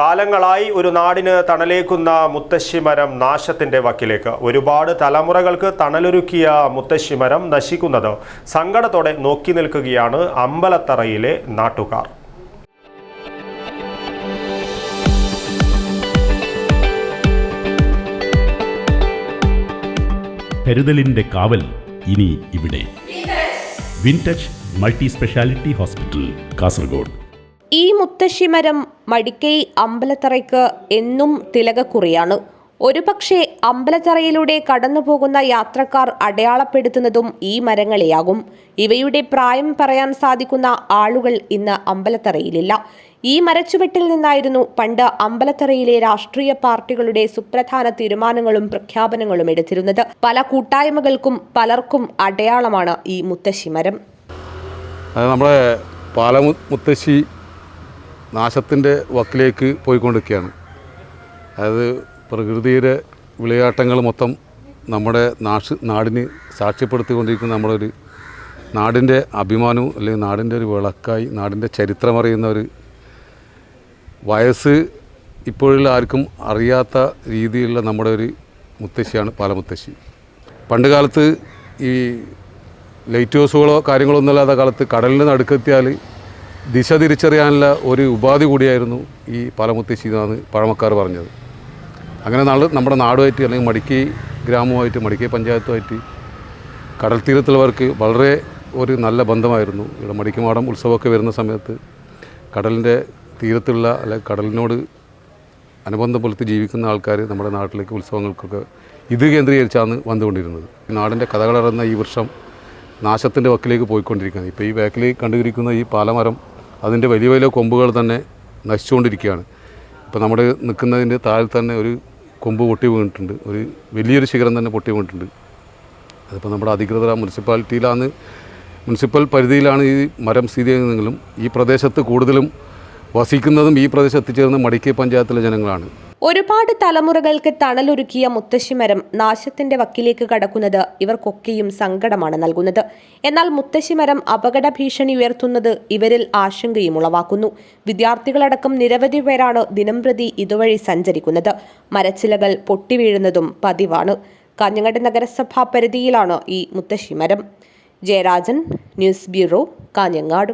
കാലങ്ങളായി ഒരു നാടിന് തണലേക്കുന്ന മുത്തശ്ശിമരം നാശത്തിന്റെ വക്കിലേക്ക്. ഒരുപാട് തലമുറകൾക്ക് തണലൊരുക്കിയ മുത്തശ്ശിമരം നശിക്കുന്നത് സങ്കടത്തോടെ നോക്കി നിൽക്കുകയാണ് അമ്പലത്തറയിലെ നാട്ടുകാർ. കരുതലിന്റെ കാവൽ ഇനി ഇവിടെ. Wintouch multi speciality hospital Kasaragod. ഈ മുത്തശ്ശിമരം മടിക്കൈ അമ്പലത്തറയ്ക്ക് എന്നും തിലകക്കുറിയാണ്. ഒരുപക്ഷെ അമ്പലത്തറയിലൂടെ കടന്നുപോകുന്ന യാത്രക്കാർ അടയാളപ്പെടുത്തുന്നതും ഈ മരങ്ങളെയാകും. ഇവയുടെ പ്രായം പറയാൻ സാധിക്കുന്ന ആളുകൾ ഇന്ന് അമ്പലത്തറയിലില്ല. ഈ മരച്ചുവെട്ടിൽ നിന്നായിരുന്നു പണ്ട് അമ്പലത്തറയിലെ രാഷ്ട്രീയ പാർട്ടികളുടെ സുപ്രധാന തീരുമാനങ്ങളും പ്രഖ്യാപനങ്ങളും എടുത്തിരുന്നത്. പല കൂട്ടായ്മകൾക്കും പലർക്കും അടയാളമാണ് ഈ മുത്തശ്ശിമരം. അത് നമ്മുടെ പാലമു മുത്തശ്ശി നാശത്തിന്റെ വക്കിലേക്ക് പോയിക്കൊണ്ടിരിക്കുകയാണ്. അതായത് പ്രകൃതിയുടെ വിളയാട്ടങ്ങൾ മൊത്തം നമ്മുടെ നാശ നാടിന് സാക്ഷ്യപ്പെടുത്തിക്കൊണ്ടിരിക്കുന്ന നമ്മുടെ ഒരു നാടിന്റെ അഭിമാനവും അല്ലെങ്കിൽ നാടിന്റെ ഒരു വിളക്കായി നാടിന്റെ ചരിത്രം അറിയുന്ന ഒരു വയസ്സ് ഇപ്പോഴുള്ള ആർക്കും അറിയാത്ത രീതിയിലുള്ള നമ്മുടെ ഒരു മുത്തശ്ശിയാണ് പാലമുത്തശ്ശി. പണ്ട് കാലത്ത് ഈ ലൈറ്റ് ഹൗസുകളോ കാര്യങ്ങളോ ഒന്നുമില്ലാത്ത കാലത്ത് കടലിന് നടുക്കെത്തിയാൽ ദിശ തിരിച്ചറിയാനുള്ള ഒരു ഉപാധി കൂടിയായിരുന്നു ഈ പാലമുത്തശ്ശി എന്നാണ് പഴമക്കാർ പറഞ്ഞത്. അങ്ങനെ നാൾ നമ്മുടെ നാടുമായിട്ട് അല്ലെങ്കിൽ മടിക്കൈ ഗ്രാമവുമായിട്ട് മടിക്കൈ പഞ്ചായത്തുമായിട്ട് കടൽ തീരത്തുള്ളവർക്ക് വളരെ ഒരു നല്ല ബന്ധമായിരുന്നു. ഇവിടെ മടിക്കുമാടം ഉത്സവമൊക്കെ വരുന്ന സമയത്ത് കടലിന്റെ തീരത്തുള്ള അല്ലെങ്കിൽ കടലിനോട് അനുബന്ധം പുലർത്തി ജീവിക്കുന്ന ആൾക്കാർ നമ്മുടെ നാട്ടിലേക്ക് ഉത്സവങ്ങൾക്കൊക്കെ ഇത് കേന്ദ്രീകരിച്ചാണ് വന്നുകൊണ്ടിരുന്നത്. നാടിന്റെ കഥകളറുന്ന ഈ വർഷം നാശത്തിന്റെ വക്കിലേക്ക് പോയിക്കൊണ്ടിരിക്കുകയാണ്. ഇപ്പോൾ ഈ ബാക്കിൽ കണ്ടുപിടിക്കുന്ന ഈ പാലമരം അതിന്റെ വലിയ വലിയ കൊമ്പുകൾ തന്നെ നശിച്ചുകൊണ്ടിരിക്കുകയാണ്. ഇപ്പോൾ നമ്മുടെ നിൽക്കുന്നതിന്റെ താഴെ തന്നെ ഒരു കൊമ്പ് പൊട്ടി വീണിട്ടുണ്ട്. ഒരു വലിയൊരു ശിഖരം തന്നെ പൊട്ടി വീണിട്ടുണ്ട്. അതിപ്പോൾ നമ്മുടെ അധികൃതർ മുനിസിപ്പാലിറ്റിയിലാണ് മുനിസിപ്പൽ പരിധിയിലാണ് ഈ മരം സ്ഥിതി ചെയ്യുന്നതെങ്കിലും ഈ പ്രദേശത്ത് കൂടുതലും വസിക്കുന്നതും ഈ പ്രദേശത്ത് എത്തിച്ചേർന്ന മടിക്കൈ പഞ്ചായത്തിലെ ജനങ്ങളാണ്. ഒരുപാട് തലമുറകൾക്ക് തണലൊരുക്കിയ മുത്തശ്ശിമരം നാശത്തിന്റെ വക്കിലേക്ക് കടക്കുന്നത് ഇവർക്കൊക്കെയും സങ്കടമാണ് നൽകുന്നത്. എന്നാൽ മുത്തശ്ശിമരം അപകട ഭീഷണി ഉയർത്തുന്നത് ഇവരിൽ ആശങ്കയും ഉളവാക്കുന്നു. വിദ്യാർത്ഥികളടക്കം നിരവധി പേരാണ് ദിനംപ്രതി ഇതുവഴി സഞ്ചരിക്കുന്നത്. മരച്ചിലകൾ പൊട്ടിവീഴുന്നതും പതിവാണ്. കാഞ്ഞങ്ങാട് നഗരസഭാ പരിധിയിലാണ് ഈ മുത്തശ്ശിമരം. Jayarajan news bureau Kanhangad.